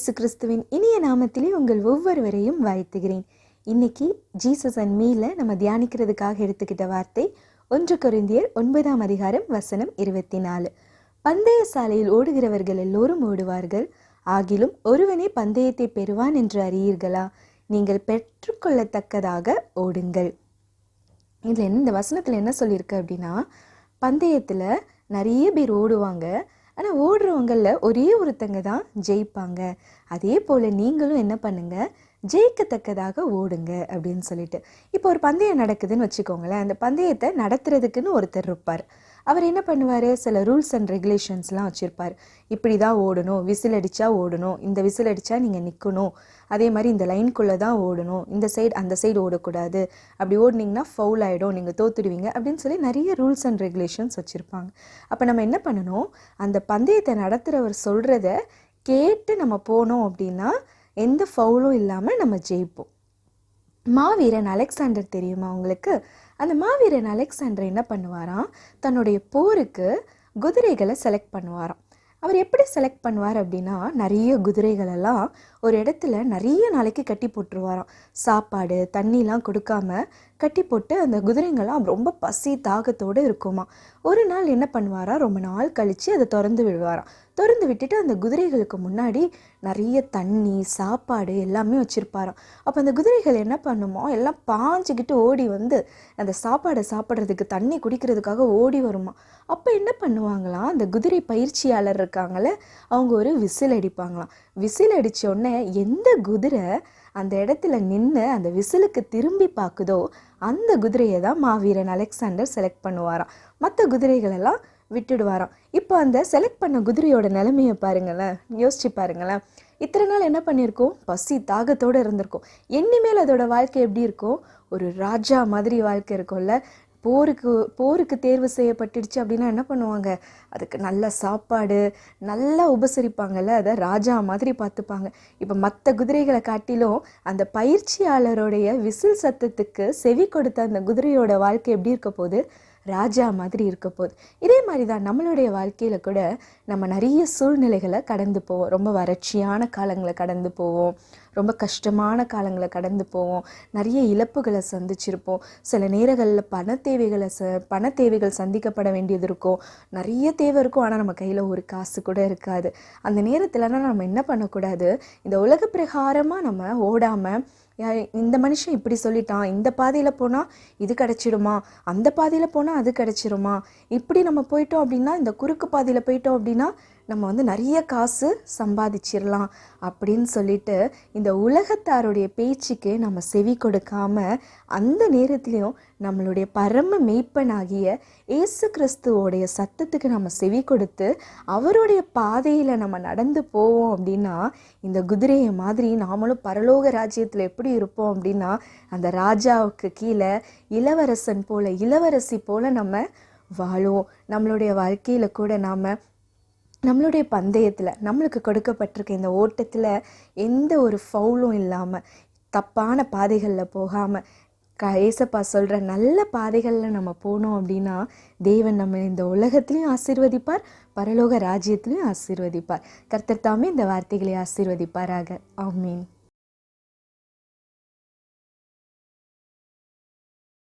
இயேசு கிறிஸ்துவின் இனிய நாமத்திலே உங்கள் ஒவ்வொருவரையும் வாழ்த்துகிறேன். இன்னைக்கு ஜீசஸ் அண்ட் மீல நம்ம தியானிக்கிறதுக்காக எடுத்துக்கிட்ட வார்த்தை ஒன்று குறைந்தியர் ஒன்பதாம் அதிகாரம் வசனம் இருபத்தி நாலு பந்தய சாலையில் ஓடுகிறவர்கள் எல்லோரும் ஓடுவார்கள். ஆகிலும் ஒருவனே பந்தயத்தை பெறுவான் என்று அறியீர்களா? நீங்கள் பெற்றுக்கொள்ளத்தக்கதாக ஓடுங்கள். இதில் என்ன இந்த வசனத்தில் என்ன சொல்லியிருக்கு அப்படின்னா பந்தயத்தில் நிறைய பேர் ஓடுவாங்க. ஆனால் ஓடுறவங்களில் ஒரே ஒருத்தங்க தான் ஜெயிப்பாங்க. அதே போல் நீங்களும் என்ன பண்ணுங்கள் ஜெயிக்கத்தக்கதாக ஓடுங்க அப்படின்னு சொல்லிட்டு. இப்போ ஒரு பந்தயம் நடக்குதுன்னு வச்சுக்கோங்களேன். அந்த பந்தயத்தை நடத்துறதுக்குன்னு ஒருத்தர் இருப்பார். அவர் என்ன பண்ணுவார்? சில ரூல்ஸ் அண்ட் ரெகுலேஷன்ஸ்லாம் வச்சுருப்பார். இப்படி தான் ஓடணும் விசில் அடித்தா ஓடணும் இந்த விசில் அடித்தா நீங்கள் நிற்கணும் அதே மாதிரி இந்த லைனுக்குள்ளே தான் ஓடணும் இந்த சைடு அந்த சைடு ஓடக்கூடாது அப்படி ஓடினீங்கன்னா ஃபவுல் ஆகிடும் நீங்கள் தோத்துடுவீங்க அப்படின்னு சொல்லி நிறைய ரூல்ஸ் அண்ட் ரெகுலேஷன்ஸ் வச்சுருப்பாங்க. அப்போ நம்ம என்ன பண்ணணும்? அந்த பந்தயத்தை நடத்துகிறவர் சொல்கிறத கேட்டு நம்ம போனோம் அப்படின்னா எந்த ஃபவுலும் இல்லாமல் நம்ம ஜெயிப்போம். மாவீரன் அலெக்சாண்டர் தெரியுமா உங்களுக்கு? அந்த மாவீரன் அலெக்சாண்டர் என்ன பண்ணுவாராம்? தன்னுடைய போருக்கு குதிரைகளை செலக்ட் பண்ணுவாராம். அவர் எப்படி செலக்ட் பண்ணுவார் அப்படின்னா நிறைய குதிரைகள் எல்லாம் ஒரு இடத்துல நிறைய நாளைக்கு கட்டி போட்டுருவாராம். சாப்பாடு தண்ணிலாம் கொடுக்காம கட்டி போட்டு அந்த குதிரைங்கள்லாம் ரொம்ப பசி தாகத்தோடு இருக்குமா. ஒரு நாள் என்ன பண்ணுவாரா? ரொம்ப நாள் கழித்து அதை திறந்து விடுவாராம். திறந்து விட்டுட்டு அந்த குதிரைகளுக்கு முன்னாடி நிறைய தண்ணி சாப்பாடு எல்லாமே வச்சுருப்பாராம். அப்போ அந்த குதிரைகள் என்ன பண்ணுமோ? எல்லாம் பாஞ்சிக்கிட்டு ஓடி வந்து அந்த சாப்பாடை சாப்பிட்றதுக்கு தண்ணி குடிக்கிறதுக்காக ஓடி வருமா. அப்போ என்ன பண்ணுவாங்களாம்? அந்த குதிரை பயிற்சியாளர் இருக்காங்களே அவங்க ஒரு விசில் அடிப்பாங்களாம். விசில் அடித்த உடனே எந்த குதிரை அந்த இடத்துல நின்று அந்த விசிலுக்கு திரும்பி பார்க்குதோ அந்த குதிரையை தான் மாவீரன் அலெக்சாண்டர் செலக்ட் பண்ணுவாராம். மற்ற குதிரைகளெல்லாம் விட்டுடுவாராம். இப்போ அந்த செலக்ட் பண்ண குதிரையோட நிலைமையை பாருங்களேன். யோசிச்சு பாருங்களேன். இத்தனை நாள் என்ன பண்ணியிருக்கோம்? பசி தாகத்தோடு இருந்திருக்கும். இனிமேல் அதோட வாழ்க்கை எப்படி இருக்கும்? ஒரு ராஜா மாதிரி வாழ்க்கை இருக்கும்ல. போருக்கு போருக்கு தேர்வு செய்யப்பட்டுடுச்சு அப்படின்னா என்ன பண்ணுவாங்க? அதுக்கு நல்ல சாப்பாடு நல்லா உபசரிப்பாங்கல்ல அதை ராஜா மாதிரி பார்த்துப்பாங்க. இப்போ மற்ற குதிரைகளை காட்டிலும் அந்த பயிற்சியாளருடைய விசில் சத்தத்துக்கு செவி கொடுத்த அந்த குதிரையோட வாழ்க்கை எப்படி இருக்க போகுது? ராஜா மாதிரி இருக்க போகுது இதே மாதிரி தான் நம்மளுடைய வாழ்க்கையில் கூட நம்ம நிறைய சூழ்நிலைகளை கடந்து போவோம். ரொம்ப வறட்சியான காலங்களை கடந்து போவோம். ரொம்ப கஷ்டமான காலங்களை கடந்து போவோம். நிறைய இழப்புகளை சந்திச்சிருப்போம். சில நேரங்களில் பண தேவைகளை ச பண தேவைகள் சந்திக்கப்பட வேண்டியது இருக்கும். நிறைய தேவை இருக்கும். ஆனால் நம்ம கையில் ஒரு காசு கூட இருக்காது. அந்த நேரத்தில்னா நம்ம என்ன பண்ணக்கூடாது? இந்த உலக பிரகாரமாக நம்ம ஓடாமல் இந்த மனுஷன் இப்படி சொல்லிட்டான் இந்த பாதையில் போனால் இது கிடச்சிடுமா அந்த பாதையில் போனால் அது கிடச்சிருமா இப்படி நம்ம போயிட்டோம் அப்படின்னா இந்த குறுக்கு பாதையில் போயிட்டோம் அப்படின்னா நம்ம வந்து நிறைய காசு சம்பாதிச்சிடலாம் அப்படின்னு சொல்லிட்டு இந்த உலகத்தாருடைய பேச்சுக்கு நம்ம செவி கொடுக்காம அந்த நேரத்துலையும் நம்மளுடைய பரம மெய்ப்பனாகிய இயேசு கிறிஸ்துவோடைய சத்தத்துக்கு நம்ம செவி கொடுத்து அவருடைய பாதையில் நம்ம நடந்து போவோம் அப்படின்னா இந்த குதிரையை மாதிரி நாமளும் பரலோக ராஜ்யத்தில் எப்படி இருப்போம் அப்படின்னா அந்த ராஜாவுக்கு கீழே இளவரசன் போல இளவரசி போல நம்ம வாழும் நம்மளுடைய வாழ்க்கையில் கூட நாம் நம்மளுடைய பந்தயத்தில் நம்மளுக்கு கொடுக்கப்பட்டிருக்க இந்த ஓட்டத்தில் எந்த ஒரு ஃபவுலும் இல்லாமல் தப்பான பாதைகளில் போகாமல் க ஏசப்பா சொல்கிற நல்ல பாதைகளில் நம்ம போனோம் அப்படின்னா தேவன் நம்ம இந்த உலகத்துலேயும் ஆசீர்வதிப்பார் பரலோக ராஜ்யத்திலையும் ஆசீர்வதிப்பார். கர்த்தர் தாமே இந்த வார்த்தைகளை ஆசீர்வதிப்பாராக. ஆமீன்.